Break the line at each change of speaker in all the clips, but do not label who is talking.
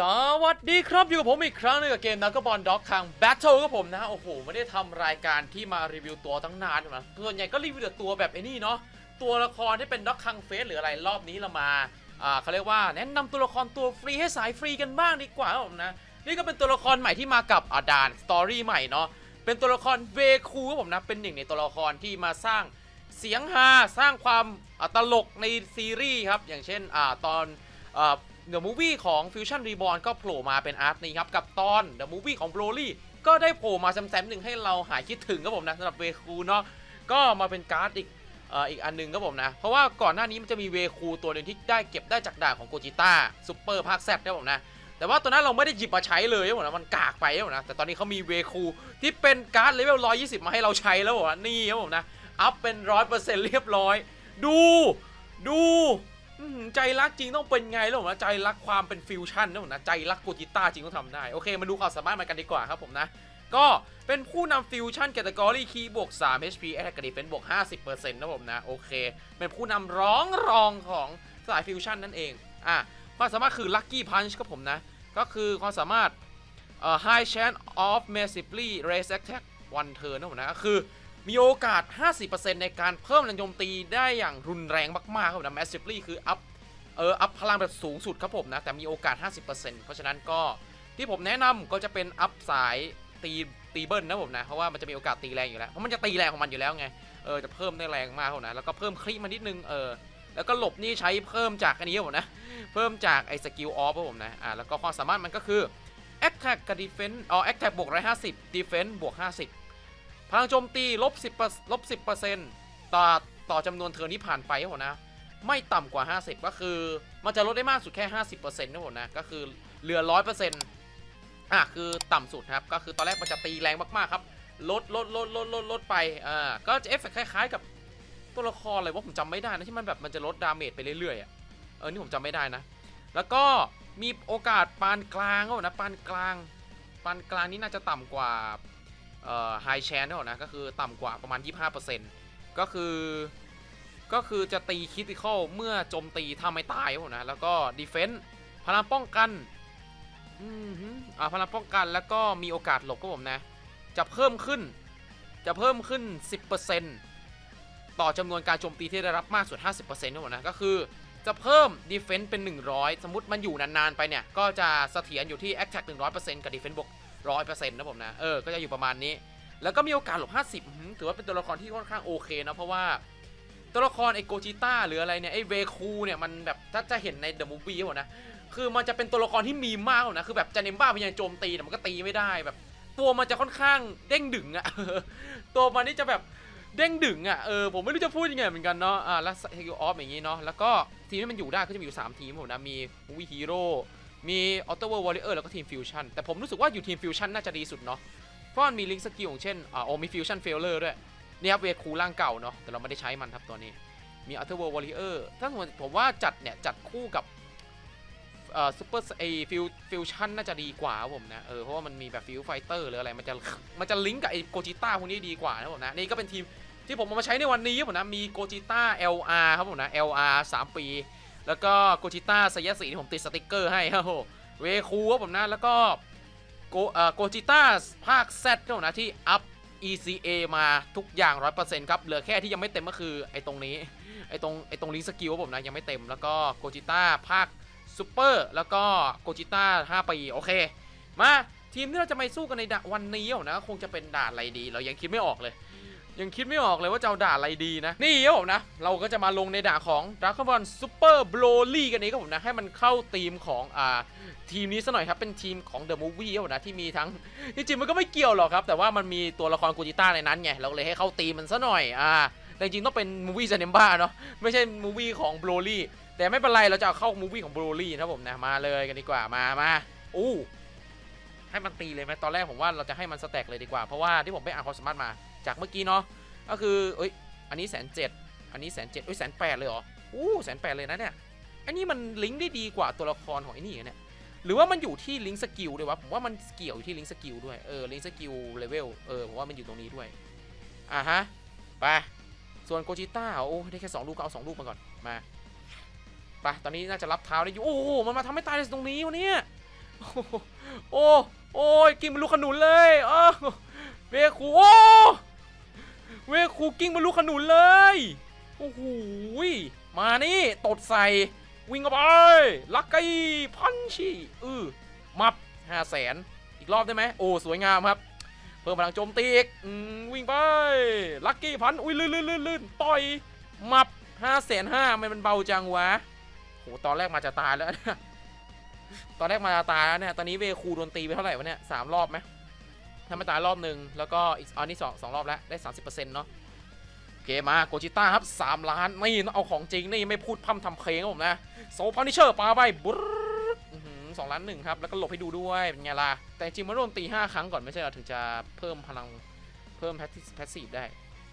สวัสดีครับอยู่กับผมอีกครั้งนึงกับเกมนักบอลด็อกทาง Battle ครับผมนะโอ้โหไม่ได้ทำรายการที่มารีวิวตัวตั้งนานนะส่วนใหญ่ก็รีวิวแต่ตัวแบบไอ้นี่เนาะตัวละครที่เป็นด็อกคังเฟสหรืออะไรรอบนี้เรามาอ่าเขาเรียกว่าแนะนำตัวละครตัวฟรีให้สายฟรีกันบ้างดีกว่าครับผมนะนี่ก็เป็นตัวละครใหม่ที่มากับอาดานสตอรี่ใหม่เนาะเป็นตัวละครเวคูครับผมนะเป็นหนึ่งในตัวละครที่มาสร้างเสียงฮาสร้างความตลกในซีรีส์ครับอย่างเช่นอ่าตอนอ่า เดอะมูฟวี่ของ Fusion Reborn ก็โผล่มาเป็นอาร์ตนี้ครับ กับตอน The Movie ของ Broly ก็ได้โผล่มาแซมๆหนึ่งให้เราหายคิดถึงครับผมนะสำหรับเวคูเนาะก็มาเป็นการ์ดอีกเอ่ออีกอันหนึงครับผมนะ เพราะว่าก่อนหน้านี้มันจะมีเวคูตัวหนึ่งที่ได้เก็บได้จากด่านของโกจิต้าซูเปอร์ภาคแซดครับผมนะแต่ว่าตัวนั้นเราไม่ได้หยิบมาใช้เลยครับผมนะมันกากไปครับผมนะแต่ตอนนี้เขามีเวคูที่เป็นการ์ดเลเวล120 มาให้เราใช้แล้วผมนะนี่ครับผมนะอัพเป็น100%เรียบร้อย ดูดูอื้อหือ ใจรักจริงต้องเป็นไงแล้วผมนะใจรักความเป็นฟิวชั่นนะผมนะใจรักโกจิต้าจริงต้องทำได้ โอเค มาดูความสามารถมันกันดีกว่าครับผมนะ ก็เป็นผู้นำฟิวชั่นแคตตากรีคีบวก 3 HP Attack กับ Defense บวก 50%นะผมนะ โอเค เป็นผู้นำร้องรองของสายฟิวชั่นนั่นเอง อะ ความสามารถคือ Lucky Punch ครับผมนะ ก็คือความสามารถเอ่อ High Chance of Massively Raise Attack One Turn นะผมนะ ก็คือ มีโอกาส 50%ในการเพิ่มแรงโจมตีได้อย่างรุนแรงมากๆครับนะ Massively คือ up เอออัพพลังแบบสูงสุดครับผมนะ แต่มีโอกาส 50%เพราะฉะนั้นก็ที่ผมแนะนำก็จะเป็นอัพสายตีตีเบิลนะผมนะ เพราะว่ามันจะมีโอกาสตีแรงอยู่แล้ว เพราะมันจะตีแรงของมันอยู่แล้วไง เออจะเพิ่มได้แรงมากครับผมนะแล้วก็เพิ่มคลิมานิดนึงเออแล้วก็หลบนี่ใช้เพิ่มจากอันนี้ผมนะ เพิ่มจากไอ้สกิลออฟผมนะอ่าแล้วก็ความสามารถมันก็คือ attack กับ defense อ๋อ attack บวก150 defense บวก 50 พลังโจมตีลบ10ลบ10%ต่อต่อจำนวนเทิร์นที่ผ่านไปครับผมนะ ไม่ต่ำกว่า 50 ก็คือ มันจะลดได้มากสุดแค่ 50%นะผมนะ ก็คือเหลือ 100%อะคือต่ำสุดครับ ก็คือตอนแรกมันจะตีแรงมากๆครับ ลดลดลดลดลดลดไป อ่า ก็จะเอฟเฟกต์คล้ายๆกับตัวละครเลยว่าผมจำไม่ได้นะที่มันแบบมันจะลดดาเมจไปเรื่อยๆอะ เออ นี่ผมจำไม่ได้นะ แล้วก็มีโอกาสปานกลางก็นะปานกลาง ปานกลางนี่น่าจะต่ำกว่า เอ่อไฮแชนนะนะก็คือต่ำกว่าประมาณ 25%ก็คือ ก็คือจะตีคิติคอลเมื่อโจมตีถ้าไม่ตายครับผมนะ แล้วก็ดีเฟนส์พลังป้องกันอืมอ่าพลังป้องกันแล้วก็มีโอกาสหลบครับผมนะ จะเพิ่มขึ้น จะเพิ่มขึ้น 10%ต่อจำนวนการโจมตีที่ได้รับมากสุด 50%ครับผมนะ ก็คือจะเพิ่มดีเฟนส์เป็น 100 สมมติมันอยู่นาน ๆ ไปเนี่ย ก็จะเสถียรอยู่ที่ Attack 100%กับ ดีเฟนส์บวก100%นะผมนะ เออ ก็จะอยู่ประมาณนี้ แล้วก็มีโอกาสหลบ 50อื้อหือถือว่าเป็นตัวละครที่ค่อนข้างโอเคนะ เพราะว่าตัวละครไอโกจิต้าหรืออะไรเนี่ย ไอเวคูเนี่ย มันแบบถ้าจะเห็นในเดอะมูฟวี่หมนะ คือมันจะเป็นตัวละครที่มีมากนะ คือแบบจะเนมบ้าพยายามโจมตีแต่มันก็ตีไม่ได้แบบ ตัวมันจะค่อนข้างเด้งดึงอะตัวมันนี่จะแบบเด้งดึงอะเออ ผมไม่รู้จะพูดยังไงเหมือนกันเนาะ อ่า แล้วเฮกิออฟอย่างงี้เนาะ แล้วก็ทีมที่มันอยู่ได้ก็จะมีอยู่ 3 ทีมผมนะ มีมูวี่ฮีโร่ มีออโต้เวิร์วอริเออร์แล้วก็ทีมฟิวชั่นแต่ผมรู้สึกว่าอยู่ทีมฟิวชั่นน่าจะดีสุดเนาะเพราะมันมีลิงก์สกิลอย่างเช่นอ่าโอมีฟิวชั่นเฟลเลอร์ด้วยเนี่ยครับเวคูร่างเก่าเนาะแต่เราไม่ได้ใช้มันครับตัวนี้มี Outer World Warrior ถ้าสมผมว่าจัดเนี่ย จัดคู่กับเอ่อซูเปอร์ไอฟิวฟิวชั่นน่าจะดีกว่าผมนะ เออ เพราะว่ามันมีแบบฟิวไฟเตอร์หรืออะไร มันจะมันจะลิงก์กับไอโกจิต้าพวกนี้ดีกว่านะผมนะ นี่ก็เป็นทีมที่ผมเอามาใช้ในวันนี้ผมนะ มีโกจิต้า LR ครับผมนะ LR 3 ปี แล้วก็โกจิต้าไซยะสีที่ผมติดสติกเกอร์ให้ครับผมเวคูครับผมนะ แล้วก็โกเอ่อโกจิต้าภาค Z ครับผมนะที่อัพ ECA มาทุกอย่าง 100%ครับ เหลือแค่ที่ยังไม่เต็มก็คือไอ้ตรงนี้ ไอ้ตรงไอ้ตรงลิงสกิลผมนะยังไม่เต็ม แล้วก็โกจิต้าภาคซูเปอร์แล้วก็โกจิต้า5ปีโอเค มาทีมที่เราจะมาสู้กันในดานวันนี้นะคงจะเป็นด่านอะไรดี เรายังคิดไม่ออกเลย ยังคิดไม่ออกเลยว่าจะเอาด่าอะไรดีนะ นี่ครับผมนะ เราก็จะมาลงในด่าของ d r a g o n Ball Super Broly กันเองครับผมนะ ให้มันเข้าทีมของอ่าทีมนี้ซะหน่อยครับ เป็นทีมของ The Movie ครับผมนะ ที่มีทั้งที่จริงมันก็ไม่เกี่ยวหรอกครับ แต่ว่ามันมีตัวละครโกจิต้าในนั้นไง เราเลยให้เข้าทีมมันซะหน่อยอ่าแต่จริงต้องเป็นมูวี่เซนมบ้าเนาะไม่ใช่มูวี่ของโบรลี่แต่ไม่เป็นไรเราจะเอาเข้ามูวี่ของโบรลี่นะครับผมนะมาเลยกันดีกว่ามามาอู้ ให้มันตีเลยไหมตอนแรกผมว่าเราจะให้มันสแต็กเลยดีกว่า เพราะว่าที่ผมไปอ่านความสามารถมาจากเมื่อกี้เนาะก็คือเอ้ยอันนี้แสนเจ็ดอันนี้แสนเจ็ดเอ้ยแสนแปดเลยเหรออู้แสนแปดเลยนะเนี่ยอันนี้มันลิงก์ได้ดีกว่าตัวละครของไอ้นี่เนี่ยหรือว่ามันอยู่ที่ลิงก์สกิลด้วยวะผมว่ามันเกี่ยวอยู่ที่ลิงก์สกิลด้วยเออลิงก์สกิลเลเวลเออผมว่ามันอยู่ตรงนี้ด้วยอะฮะไปส่วนโกจิต้าโอ้ได้แค่2ลูกก็เอา2ลูกมาก่อนมาไปตอนนี้น่าจะรับเท้าได้อยู่โอ้โหมันมาทำให้ตายในตรงนี้วะเนี่ย โอ้โอ้ยกินมันลูกขนุนเลยอ้าวเวคูโอ้เวคูกิ้งมันลูกขนุนเลยโอ้โหยมานี่ตดใส่วิ่งเข้าไปลักกี้พันชีอือมับห้าแสนอีกรอบได้ไหมโอ้สวยงามครับ เพิ่มพลังโจมตีอีกวิ่งไปลักกี้พันอุ้ยลื่นลื่นลื่นลื่นต่อยมับห้าแสนห้ามันมันเบาจังวะโหตอนแรกมาจะตายแล้ว ตอนแรกมาตายแล้วเนี่ย ตอนนี้เวคูโดนตีไปเท่าไหร่วะเนี่ยสามรอบไหมถ้าไม่ตายรอบหนึ่งแล้วก็อีกอันนี้สองสองรอบแล้วได้สามสิบเปอร์เซ็นต์เนาะโอเคมาโกจิต้าครับสามล้านนี่ต้องเอาของจริงนี่ไม่พูดพร่ำทำเพลงครับผมนะโซพันิเชอร์ปาไปบุ๊สองล้านหนึ่งครับ แล้วก็หลบให้ดูด้วยเป็นไงล่ะ แต่จริงมันโดนตีห้าครั้งก่อนไม่ใช่เรอถึงจะเพิ่มพลังเพิ่มแพสแพสซีฟได้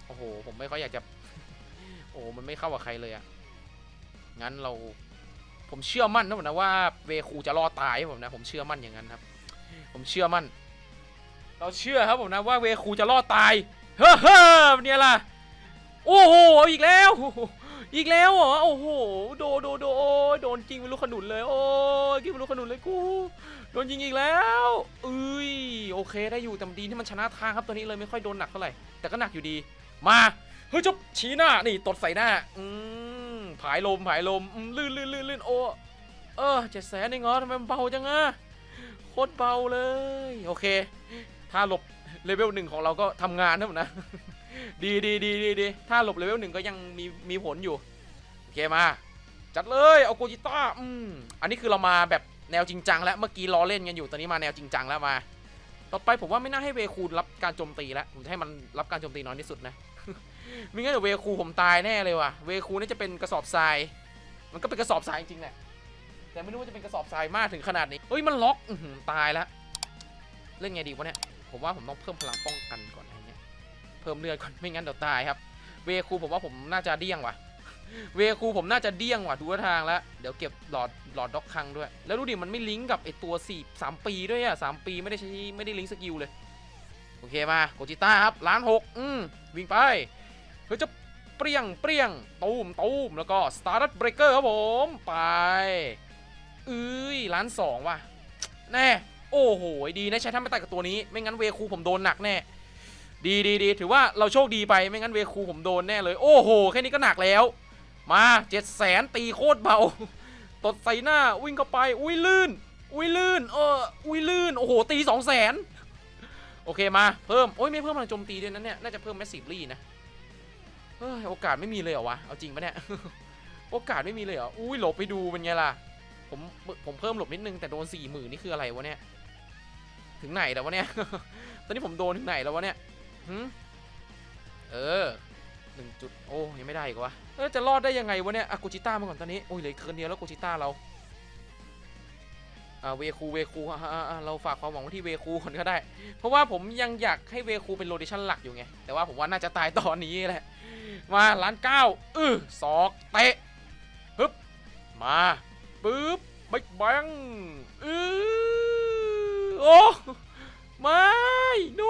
โอ้โห ผมไม่ค่อยอยากจะ โอ้มันไม่เข้ากับใครเลยอะงั้นเรา ผมเชื่อมั่นนะผมนะว่าเวคูจะรอดตายผมนะผมเชื่อมั่นอย่างนั้นครับ ผมเชื่อมั่น เราเชื่อครับผมนะว่าเวคูจะรอดตายเฮ้อเฮ้อเนี่ยล่ะโอ้โหอีกแล้ว อีกแล้วเหรอโอ้โหโดโดโดโอ้โดนกิงเป็นลูกขนุนเลย โอ้ยกิงเป็นลูกขนุนเลยกูโดนยิงอีกแล้วเอ้ยโอเคได้อยู่แต่ดีที่มันชนะทางครับตัวนี้เลยไม่ค่อยโดนหนักเท่าไหร่แต่ก็หนักอยู่ดี มาเฮ้ยจบชี้หน้านี่ตดใส่หน้าอืม ผายลมผายลมลื่นลื่นลื่นลื่นโอ้เออเจ็ดแสนเองเหรอทำไมมันเบาจังอะโคตรเบาเลย โอเค ถ้าหลบเลเวลหนึ่งของเราก็ทำงานนะผมนะ ดีดีดีดีดีถ้าหลบเลเวลหนึ่งก็ยังมีมีผลอยู่ โอเคมา จัดเลยเอาโกจิต้าอืมอันนี้คือเรามาแบบแนวจริงจังแล้วเมื่อกี้ล้อเล่นกันอยู่ตอนนี้มาแนวจริงจังแล้วมา ต่อไปผมว่าไม่น่าให้เวคูรับการโจมตีแล้วผมจะให้มันรับการโจมตีน้อยที่สุดนะ ม่งั้นเดี๋ยวเวคูผมตายแน่เลยว่ะ เวคูนี่จะเป็นกระสอบทราย มันก็เป็นกระสอบทรายจริงแหละ แต่ไม่รู้ว่าจะเป็นกระสอบทรายมากถึงขนาดนี้ เฮ้ยมันล็อกอืตายแล้วเล่นไงดีวะเนี่ย ผมว่าผมต้องเพิ่มพลังป้องกันก่อนอะไรเงี้ย เพิ่มเลือดก่อนไม่งั้นเดี๋ยวตายครับ เวคูผมว่าผมน่าจะเดี้ยงว่ะ เวคูผมน่าจะเดี้ยงว่ะดูทาทางแล้ว เดี๋ยวเก็บหลอดหลอดด็อกคังด้วย แล้วดูดิมันไม่ลิงก์กับไอตัว4 3ปีด้วยอะ3ปีไม่ได้ใช้ไม่ได้ลิงก์สกิลเลย โอเคมาโกจิต้าครับล้านหกอืมวิ่งไป เฮ้ยจะเปรี้ยงเปรี้ยงตูมตูมแล้วก็สตาร์ t เบรกเกอร์ครับผมไปเอ้ยล้านสองว่ะแน่โอ้โหดีนะใช้ท่านไม่ตัดกับตัวนี้ ไม่งั้นเวคูผมโดนหนักแน่ดีดีดีถือว่าเราโชคดีไปไม่งั้นเวคูผมโดนแน่เลย โอ้โห แค่นี้ก็หนักแล้ว มาเจ็ดแสนตีโคตรเบา ตดใส่หน้าวิ่งเข้าไป อุ้ยลื่น อุ้ยลื่น เออ อุ้ยลื่น โอ้โห ตีสองแสนโอเคมา เพิ่ม โอ้ยไม่เพิ่มพลังโจมตีด้วยนะเนี่ย น่าจะเพิ่มแมสซีฟลี่นะ เฮ้ยโอกาสไม่มีเลยเหรอวะ เอาจริงปะเนี่ย โอกาสไม่มีเลยเหรอ อุ้ยหลบไปดูเป็นไงล่ะ ผมผมเพิ่มหลบนิดนึงแต่โดนสี่หมื่นนี่คืออะไรวะเนี่ย ถึงไหนแล้ววะเนี่ย ตอนนี้ผมโดนถึงไหนแล้ววะเนี่ยหืเออหนึ่งจุดโอ้ยังไม่ได้อีกวะเออจะรอดได้ยังไงวะเนี่ยอากูจิต้ามาก่อนตอนนี้ โอ้ยเหลืออกคนเดียวแล้วกูจิต้าเราอ่าเวคูเวคูเราฝากความหวังไว้ที่เวคูก่อนก็ได้ เพราะว่าผมยังอยากให้เวคูเป็นโรดิชันหลักอยู่ไง แต่ว่าผมว่าน่าจะตายตอนนี้แหละ มาล้านเก้าอือศอกเตะฮึบมาปึ๊บบิ๊กแบงอือโอ้ไม่โน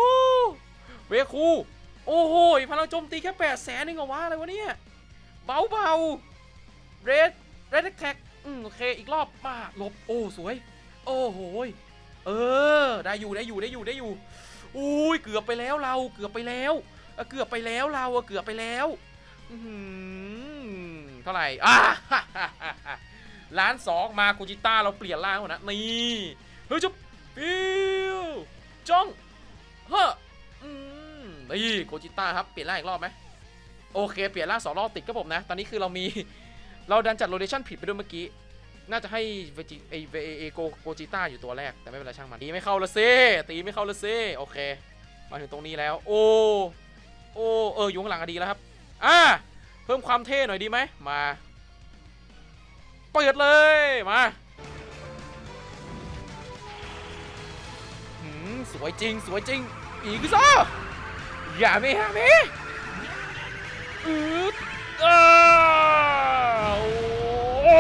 เวคูโอ้โหพลังโจมตีแค่แปดแสนเองเหรอวะอะไรวะเนี่ยเบาเบาเรดเรดแท็กอืมโอเคอีกรอบมาหลบโอ้สวย โอ้โหเออ ได้อยู่ได้อยู่ได้อยู่ได้อยู่อุ้ยเกือบไปแล้วเราเกือบไปแล้ว เกือบไปแล้วเราเกือบไปแล้วเท่าไหร่อ่าล้านสองมากูจิต้าเราเปลี่ยนร่างหมดนะนี่เฮ้ยจุ๊บฟิวจ้องเฮ้อนี่โกจิต้าครับเปลี่ยนร่างอีกรอบไหมโอเค เปลี่ยนร่างสองรอบติดครับผมนะ ตอนนี้คือเรามีเราดันจัดโรเดชันผิดไปด้วยเมื่อกี้ น่าจะให้เวจิไอเวเอโกโกจิต้าอยู่ตัวแรกแต่ไม่เป็นไรช่างมันตีไม่เข้าละเซตีไม่เข้าละเซโอเค มาถึงตรงนี้แล้ว โอ้ โอ้เอออยู่ข้างหลังก็ดีแล้วครับอ่าเพิ่มความเท่หน่อยดีไหมมาเปิดเลยมาหืมสวยจริงสวยจริง อีกซ่าอย่าไม่ฮะเมอืดอ้าวโอ้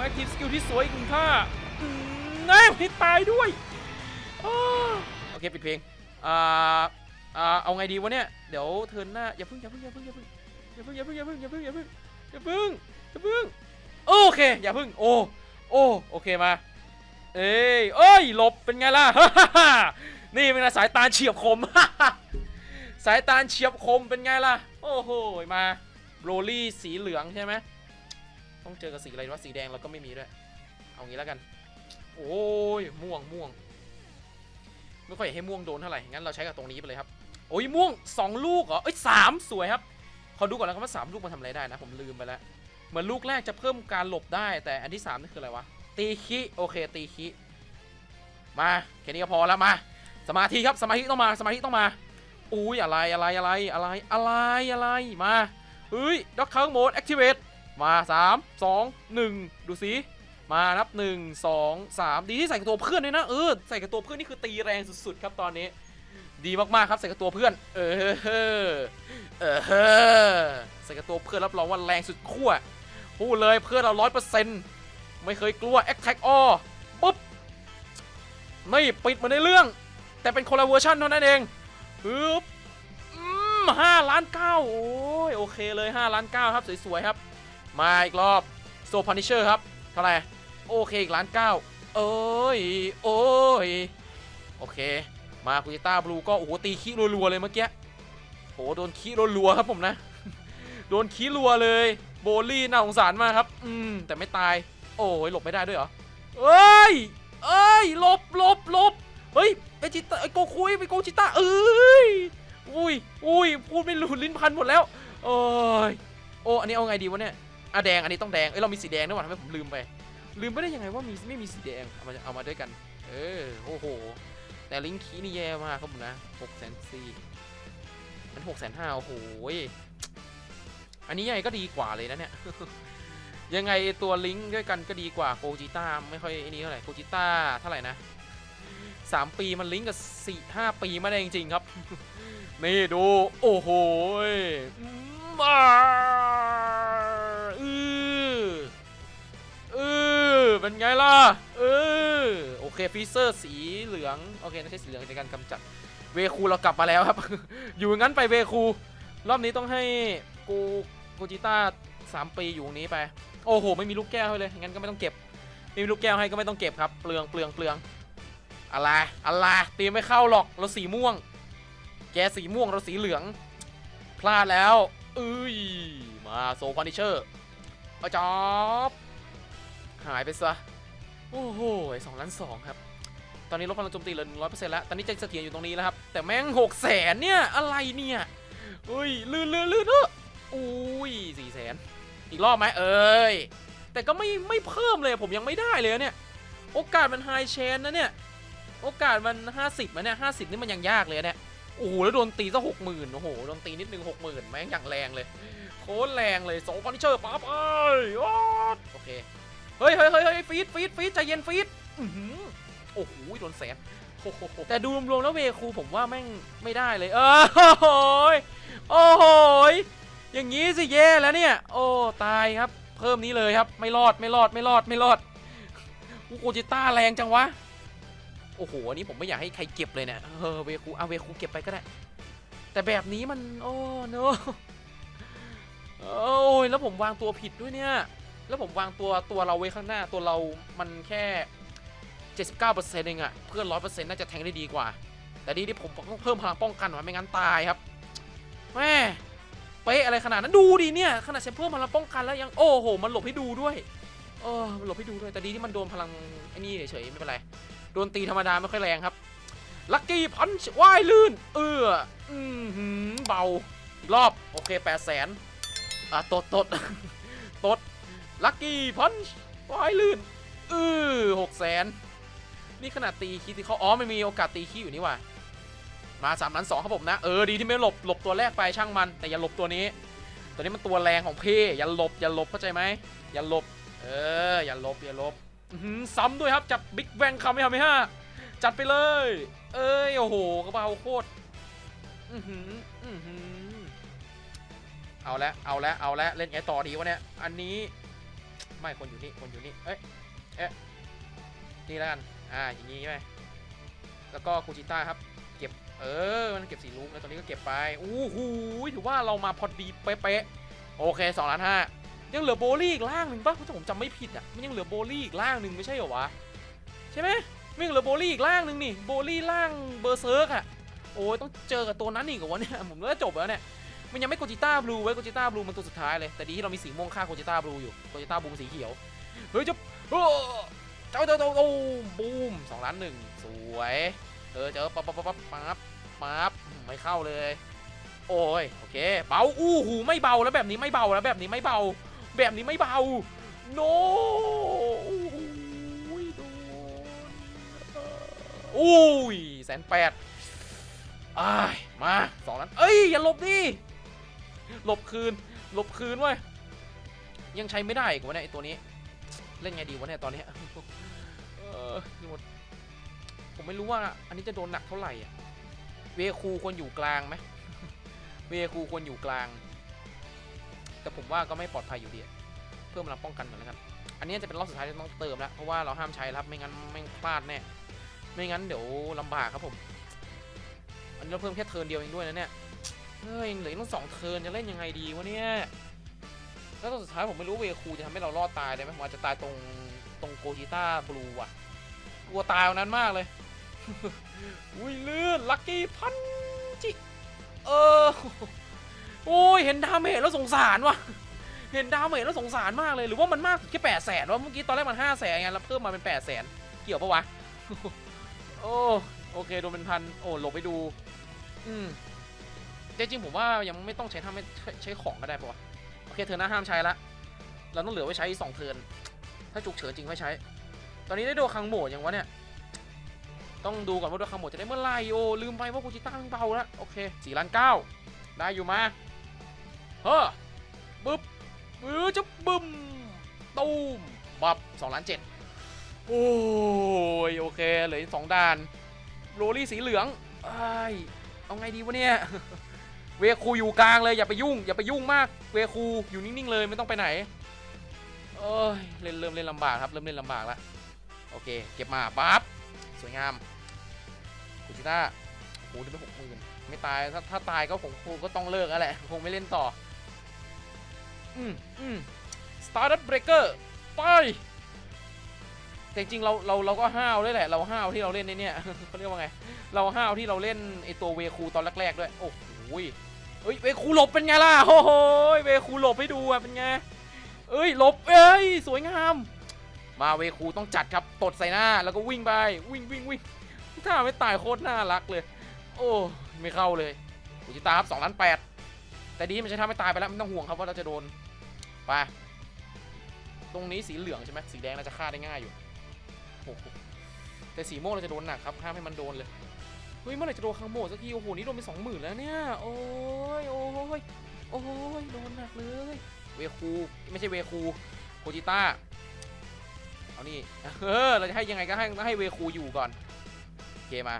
แอคทีฟสกิลที่สวยอีกหนึ่งท่าแน่ให้ตายด้วยโอเค ปิดเพลงอ่า อ่าเอาไงดีวะเนี่ยเดี๋ยวเทินหน้าอย่าพิ่งอย่าพิ่งอย่าพิ่งอย่าพิ่งอย่าพิ่งอย่าพิ่งอย่าพิ่งอย่าพิ่งอย่าพิ่งอย่าพิ่งอย่าพิ่งโอเคอย่าพิ่งโอ้โอ้โอเคมา เอ้ยเอ้ยหลบเป็นไงล่ะนี่เป็นไงสายตาเฉียบคม สายตาเฉียบคมเป็นไงล่ะ โอ้โหมาโรลี่สีเหลืองใช่ไหมต้องเจอกับสีอะไรวะสีแดงเราก็ไม่มีด้วยเอางี้แล้วกัน โอ้ยม่วงม่วงไม่ค่อยอยากให้ม่วงโดนเท่าไหร่งั้นเราใช้กับตรงนี้ไปเลยครับ โอ้ยม่วงสองลูกเหรอเอ้ยสามสวยครับขอดูก่อนแล้วกันว่าสามลูกมันทำอะไรได้นะ ผมลืมไปแล้ว เหมือนลูกแรกจะเพิ่มการหลบได้ แต่อันที่สามนี่คืออะไรวะ ตีคิโอเคตีคิมาแค่นี้ก็พอแล้วมา สมาธิครับสมาธิต้องมาสมาธิต้องมาอุ้ยอะไรอะไรอะไรอะไรอะไรอะไรมาเฮ้ยด็อกเคิร์โหมดแอคทีเวตมาสามสองหนึ่งดูสิมานับหนึ่งสองสามดีที่ใส่กับตัวเพื่อนด้วยนะ เออ ใส่กับตัวเพื่อนนี่คือตีแรงสุดๆ ครับตอนนี้ ดีมากๆครับใส่กับตัวเพื่อน เออเออเออใส่กับตัวเพื่อนรับรองว่าแรงสุดขั้วพูดเลยเพื่อนเราร้อยเปอร์เซ็นต์ไม่เคยกลัวแอคแท็กออปุ๊บไม่ปิดเหมาในเรื่อง แต่เป็นคนละเวอร์ชันเท่านั้นเองปึ๊บห้าล้านเก้าโอ้ยโอเคเลย5ล้านเก้าครับสวยๆครับ มาอีกรอบโซพันิเชอร์ครับเท่าไหร่โอเคอีกล้านเก้าเอ้ยโอ้ยโอเค มาคุจิต้าบลูก็โอ้โหตีขี้รัวๆเลยเมื่อกี้โอ้โหโดนขี้รัวๆครับผมนะ โดนขี้รัวเลย โบลี่น่าสงสารมากครับ อืมแต่ไม่ตาย โอ้ยหลบไม่ได้ด้วยเหรอเอ้ยเอ้ยหลบหลบหลบเฮ้ยไอจิตาไอโกคุยไปโกจิตาเอ้ยอุ้ยอุ้ยพูดไม่รู้ลิ้นพันหมดแล้วโอ้ยโอ้อันนี้เอาไงดีวะเนี่ยอะแดงอันนี้ต้องแดงเอ้ยเรามีสีแดงด้วยวะทำไมผมลืมไป ลืมไปได้ยังไงว่ามีไม่มีสีแดงเอามาเอามาด้วยกัน เออโอ้โห แต่ลิงคีนี่แย่มากครับผมนะหกแสนสี่มันหกแสนห้าโอ้โหอันนี้ยังไงก็ดีกว่าเลยนะเนี่ย ยังไงตัวลิงก์ด้วยกันก็ดีกว่าโกจิต้าไม่ค่อยไอ้นี่เท่าไหร่โกจิต้าเท่าไหร่นะสามปีมันลิงก์กับสี่ห้าปีไม่ได้จริงๆครับ นี่ดู โอ้โหมา เป็นไงล่ะ เออ โอเคฟีเซอร์สีเหลือง โอเคไม่ใช่สีเหลืองในการกำจัด เวคูเรากลับมาแล้วครับ อยู่งั้นไปเวคู รอบนี้ต้องให้กูโกจิต้าสามปีอยู่ตรงนี้ไป โอ้โห ไม่มีลูกแก้วให้เลย งั้นก็ไม่ต้องเก็บ ไม่มีลูกแก้วให้ก็ไม่ต้องเก็บครับ เปลืองเปลืองเปลือง อะไร อะไร ตีไม่เข้าหรอก เราสีม่วง แกสีม่วง เราสีเหลือง พลาดแล้วเอ้ย มาโซฟานิเชอร์อาจอบ หายไปซะ โอ้โหสองล้านสองครับ ตอนนี้ลดพลังโจมตีเหลือหนึ่งร้อยเปอร์เซ็นต์แล้ว ตอนนี้จะเสถียรอยู่ตรงนี้แล้วครับ แต่แม่งหกแสนเนี่ย อะไรเนี่ยเฮ้ย ลื่นลื่นลื่นเนออุ้ยสี่แสนอีกรอบไหมเอ้ย แต่ก็ไม่ไม่เพิ่มเลยผมยังไม่ได้เลยเนี่ย โอกาสมันไฮเชนนะเนี่ย โอกาสมัน 50นะเนี่ย50นี่มันยังยากเลยเนี่ยโอ้โหแล้วโดนตีซะหกหมื่นโอ้โหโดนตีนิดนึงหกหมื่นแม่งอย่างแรงเลย โคตรแรงเลยสองฟันเชอร์ปั๊บเอ้ยโอเค เฮ้ยเฮ้ยเฮ้ยเฮ้ยฟีดฟีดฟีดใจเย็นฟีดอื้อหือโอ้โหโดนแสนแต่ดูรวมๆแล้วเวคูผมว่าแม่งไม่ได้เลย เออโอ้โหยโอ้โหยอย่างงี้สิแย่แล้วเนี่ย โอ้ตายครับ เพิ่มนี้เลยครับ ไม่รอดไม่รอดไม่รอดไม่รอดอูโกจิต้าแรงจังวะ โอ้โหอันนี้ผมไม่อยากให้ใครเก็บเลยเนี่ยเออเวคูเอาเวคูเก็บไปก็ได้ แต่แบบนี้มัน โอ้เนอะโอ้ยแล้วผมวางตัวผิดด้วยเนี่ย แล้วผมวางตัวตัวเราไว้ข้างหน้าตัวเรามันแค่ 79%เองอะเพื่อน100%น่าจะแทงได้ดีกว่า แต่ดีที่ผมต้องเพิ่มพลังป้องกันไว้ไม่งั้นตายครับแม่เป๊ะอะไรขนาดนั้นดูดิเนี่ยขนาดฉันเพิ่มพลังป้องกันแล้วยังโอ้โห มันหลบให้ดูด้วยเออมันหลบให้ดูด้วยแต่ดีที่มันโดนพลังไอ้นี่เฉยๆไม่เป็นไรโดนตีธรรมดาไม่ค่อยแรงครับลัคกี้พันช์ว่ายลื่น เอออืมหืมเบาอีกรอบ โอเคแปดแสนอะตดตดตด ลัคกี้พันช์ว่ายลื่นเออหกแสนนี่ขนาดตีคีที่เขาอ๋อไม่มีโอกาสตีคีอยู่นี่ว่ามาสามล้านสองครับผมนะ เออดีที่ไม่หลบหลบตัวแรกไปช่างมัน แต่อย่าหลบตัวนี้ ตัวนี้มันตัวแรงของเพ่อย่าหลบอย่าหลบเข้าใจไหมอย่าหลบ เออ อย่าหลบอย่าหลบซ้ำด้วยครับจับบิ๊กแบงคำไม่ทำไม่ห้าจัดไปเลย เอ้ยโอ้โหกระเป๋าโคตรอือหืออือหือเอาละเอาละเอาละเล่นไงต่อดีวะเนี่ยอันนี้ ไม่คนอยู่นี่คนอยู่นี่เอ้ยเอ๊ะนี่แล้วกันอ่าอย่างนี้ใช่ไหมแล้วก็คูจิต้าครับ เก็บเออมันเก็บสีลูกแล้วตอนนี้ก็เก็บไปอู้หูถือว่าเรามาพอดีเป๊ะโอเค2ล้านห้ายังเหลือโบลี่อีกล่างหนึ่งป่ะถ้าผมจำไม่ผิดอะมันยังเหลือโบลี่อีกล่างหนึ่งไม่ใช่เหรอวะใช่ไหมวิ่งเหลือโบลี่อีกล่างหนึ่งนี่โบลี่ล่างเบอร์เซิร์กอะโอ้ยต้องเจอกับตัวนั้นอีกเหรอวะเนี่ยผมว่าจบแล้วเนี่ย มันยังไม่โกจิต้าบลูไว้โกจิต้าบลูมันตัวสุดท้ายเลย แต่ดีที่เรามีสีม่วงฆ่าโกจิต้าบลูอยู่โกจิต้าบลูมสีเขียว เฮ้ยจะโอ้เจ้าเจ้าเจ้าโอ้บูมสองล้านหนึ่งสวย เออเจอปั๊บปั๊บปั๊บปั๊บปั๊บไม่เข้าเลย โอ้ยโอเค เบาอู้หูไม่เบาแล้วแบบนี้ไม่เบาแล้วแบบนี้ไม่เบา แบบนี้ไม่เบา โนอุ้ยโดนอุ้ยแสนแปดอ้ายมาสองล้านเอ้ย อย่าหลบดิ หลบคืน หลบคืนเว้ย ยังใช้ไม่ได้อีกวะเนี่ยไอตัวนี้ เล่นไงดีวะเนี่ยตอนนี้เออหมดผมไม่รู้ว่าอันนี้จะโดนหนักเท่าไหร่อะเวคูควรอยู่กลางไหมเวคูควรอยู่กลาง แต่ผมว่าก็ไม่ปลอดภัยอยู่ดี เพิ่มพลังป้องกันก่อนแล้วกัน อันนี้จะเป็นรอบสุดท้ายที่ต้องเติมแล้ว เพราะว่าเราห้ามใช้แล้วครับ ไม่งั้นไม่พลาดแน่ ไม่งั้นเดี๋ยวลำบากครับผม อันนี้เราเพิ่มแค่เทิร์นเดียวเองด้วยนะเนี่ย เฮ้ยเหลืออีกต้องสองเทิร์นจะเล่นยังไงดีวะเนี่ย แล้วตอนสุดท้ายผมไม่รู้เวคูจะทำให้เรารอดตายได้ไหมผมอาจจะตายตรงตรงโกจิต้าบลูว่ะ กลัวตายวันนั้นมากเลย อุ้ยเลื่อนลัคกี้พันจิ เออ โอ้ยเห็นดาเมจแล้วสงสารว่ะ เห็นดาเมจแล้วสงสารมากเลย หรือว่ามันมากถึงแค่แปดแสนวะเมื่อกี้ตอนแรกมันห้าแสนไงแล้วเพิ่มมาเป็นแปดแสนเกี่ยวปะวะ โอ้โอเคโดนเป็นพันโอ้หลบไปดู อืม จริงๆผมว่ายังไม่ต้องใช้ทำให้ใช้ของก็ได้ปะวะโอเคเทินหน้าห้ามใช้ละเราต้องเหลือไว้ใช้สองเทินถ้าฉุกเฉินจริงค่ใช้ ตอนนี้ได้โดคังโหมดยังวะเนี่ยต้องดูก่อนว่าโดคังโหมดจะได้เมื่อไหร่โอ้ลืมไปว่ากูจิต้าเบาแล้วโอเคสี่ล้านเก้าได้อยู่มาเฮ้อบึ๊บบื้อจะบึ้มตูมบับสองล้านเจ็ดโอ้ยโอเคเหลืออีกสองด่านโรลี่สีเหลืองไอเอาไงดีวะเนี่ย เวคูอยู่กลางเลยอย่าไปยุ่ง อย่าไปยุ่งมาก เวคูอยู่นิ่งๆเลยไม่ต้องไปไหนเอ้ยเล่นเริ่มเล่นลำบากครับเริ่มเล่นลำบากแล้วโอเค เก็บมาปั๊บสวยงามกุจิต้าโอ้โหได้ไปหกหมื่นไม่ตายถ้าถ้าตายก็คงคงก็ต้องเลิกแล้วแหละคงไม่เล่นต่ออืมอืม Stardust Breaker ไปแต่จริงเราเราเราก็ห้าวด้วยแหละเราห้าวที่เราเล่นในเนี่ยเขาเรียกว่าไง เราห้าวที่เราเล่นไอตัวเวคูตอนแรกๆด้วยโอ้โห ยเฮ้ยเวคูหลบเป็นไงล่ะโอ้โหเวคูหลบให้ดูอะเป็นไงเอ้ยหลบเอ้ยสวยงาม มาเวคูต้องจัดครับตดใส่หน้าแล้วก็วิ่งไปวิ่งวิ่งวิ่งถ้าไม่ตายโคตรน่ารักเลย โอ้ไม่เข้าเลยอุจิตาครับสองล้านแปดแต่ดีมันจะทำให้ตายไปแล้วไม่ต้องห่วงครับว่าเราจะโดนไปตรงนี้สีเหลืองใช่ไหมสีแดงเราจะฆ่าได้ง่ายอยู่แต่สีม่วงเราจะโดนหนักครับห้ามให้มันโดนเลย เฮ้ยเมื่อไหร่จะโดนคังโมดสักทีโอ้โหนี่โดนไปสองหมื่นแล้วเนี่ยโอ้ยโอ้ยโอ้ยโดนหนักเลยเวคูไม่ใช่เวคูโคจิต้าเอานี่เออเราจะให้ยังไงก็ให้ให้เวคูอยู่ก่อนโอเคมา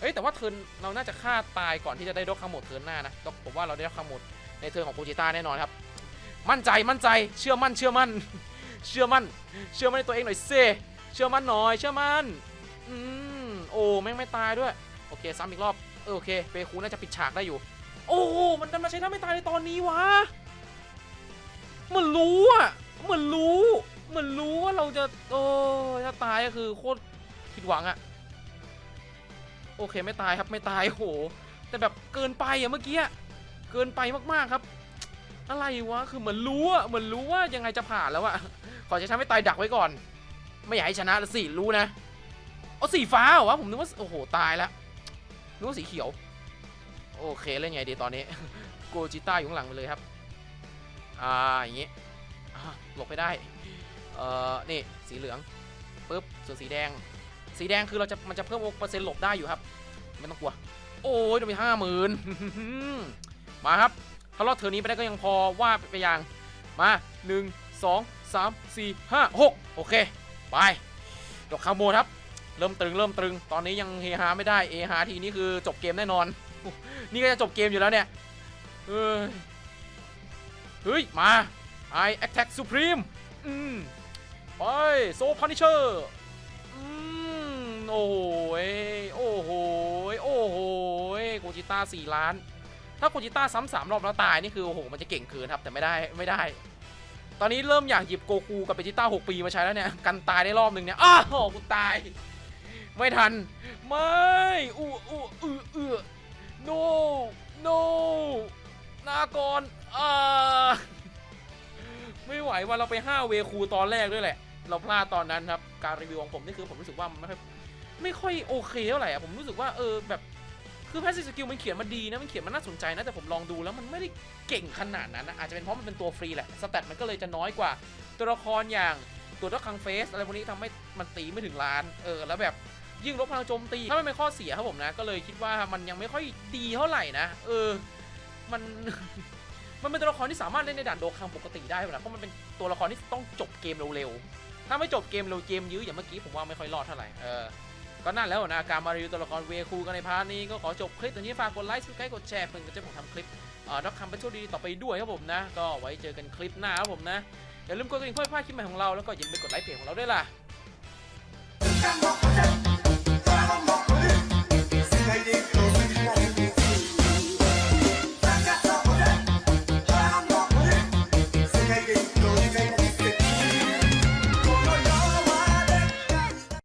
เอ้ยแต่ว่าเทิร์นเราน่าจะฆ่าตายก่อนที่จะได้ดอกคังโมดเทิร์นหน้านะก็ผมว่าเราได้ดอกคังโมดในเทิร์นของโคจิต้าแน่นอนครับ มั่นใจมั่นใจเชื่อมั่นเชื่อมั่น เชื่อมั่น เชื่อมั่นในตัวเองหน่อยเซเชื่อมั่นหน่อยเชื่อมั่นอืมโอ้แม่งไม่ตายด้วย อเคซ้ำอีกรอบเออโอเคเปคูน่าจะปิดฉากได้อยู่ โอ้มันจะมาใช้ท่าไม่ตายในตอนนี้วะเหมือนรู้อะเหมือนรู้เหมือนรู้ว่าเราจะโอ้ถ้าตายก็คือโคตรผิดหวังอะโอเคไม่ตายครับไม่ตายโอ้โหแต่แบบเกินไปอะเมื่อกี้เกินไปมากๆครับ อะไรวะคือเหมือนรู้อะเหมือนรู้ว่ายังไงจะผ่านแล้วอะขอจะทำให้ตายดักไว้ก่อน ไม่อยากให้ชนะละสิรู้นะเอาสีฟ้าเหรอวะผมนึกว่าโอ้โหตายแล้ว นึกสีเขียว โอเคเล่นไงดีตอนนี้โกจิต้าอยู่ข้างหลังไปเลยครับ อ่าอย่างงี้หลบไปได้ เอ่อ นี่สีเหลืองปุ๊บส่วนสีแดง สีแดงคือเราจะมันจะเพิ่มเปอร์เซ็นต์หลบได้อยู่ครับ ไม่ต้องกลัว โอ้ยโดนไปห้าหมื่นมาครับ ถ้ารอดเทอร์นี้ไปได้ก็ยังพอว่าไปอย่าง มาหนึ่งสองสามสี่ห้าหกโอเค ไปดอกคาโมครับ เริ่มตรึงเริ่มตรึง ตอนนี้ยังเฮฮาไม่ได้เอฮาทีนี้คือจบเกมแน่นอน นี่ก็จะจบเกมอยู่แล้วเนี่ยเฮ้ย มา I Attack Supreme อืมไปโซพันิเชอร์อืมโอ้โหยโอ้โหโอ้โหโกจิต้าสี่ล้าน ถ้าโกจิต้าซ้ำสามรอบแล้วตายนี่คือโอ้โหมันจะเก่งเกินครับแต่ไม่ได้ไม่ได้ ตอนนี้เริ่มอยากหยิบโกคูกับเบจิต้า6ปีมาใช้แล้วเนี่ย กันตายได้รอบหนึ่งเนี่ยอ้าวกูตาย ไม่ทัน ไม่อู้อู้อืออือ no no ลาก่อนอ่าไม่ไหวว่าเราไป5เวคูตอนแรกด้วยแหละ เราพลาดตอนนั้นครับ การรีวิวของผมนี่คือผมรู้สึกว่ามันไม่ค่อยไม่ค่อยโอเคเท่าไหร่อะผมรู้สึกว่าเออแบบคือแพสซีฟสกิลมันเขียนมาดีนะ มันเขียนมันน่าสนใจนะ แต่ผมลองดูแล้วมันไม่ได้เก่งขนาดนั้นนะ อาจจะเป็นเพราะมันเป็นตัวฟรีแหละ สแตทมันก็เลยจะน้อยกว่า ตัวละครอย่างตัวด็อกคังเฟสอะไรพวกนี้ทำให้มันตีไม่ถึงล้าน เออ แล้วแบบ ยิ่งลบพลังโจมตี ถ้าไม่เป็นข้อเสียครับผมนะ ก็เลยคิดว่ามันยังไม่ค่อยดีเท่าไหร่นะ เออ มัน มันเป็นตัวละครที่สามารถเล่นในด่านโดคังปกติได้นะเพราะมันเป็นตัวละครที่ต้องจบเกมเร็วๆ ถ้าไม่จบเกมเร็วเกมยื้ออย่างเมื่อกี้ผมว่าไม่ค่อยรอดเท่าไหร่ เออ ก็นั่นแล้วนะ การมารีวิวตัวละครเวคูกันในพาร์ทนี้ก็ขอจบคลิปตัวนี้ฝากกดไลค์กดไลค์กดแชร์เพื่อนก็จะผมทำคลิปเอ่อด็อกคัมเป็นโชคดีต่อไปด้วยครับผมนะ ก็ไว้เจอกันคลิปหน้าครับผมนะอย่าลืมกดกระดิ่งเพื่อพลาดคลิปใหม่ของเราแล้วก็อย่าลืมไปกดไลค์เพจของเราด้วยล่ะ
magic.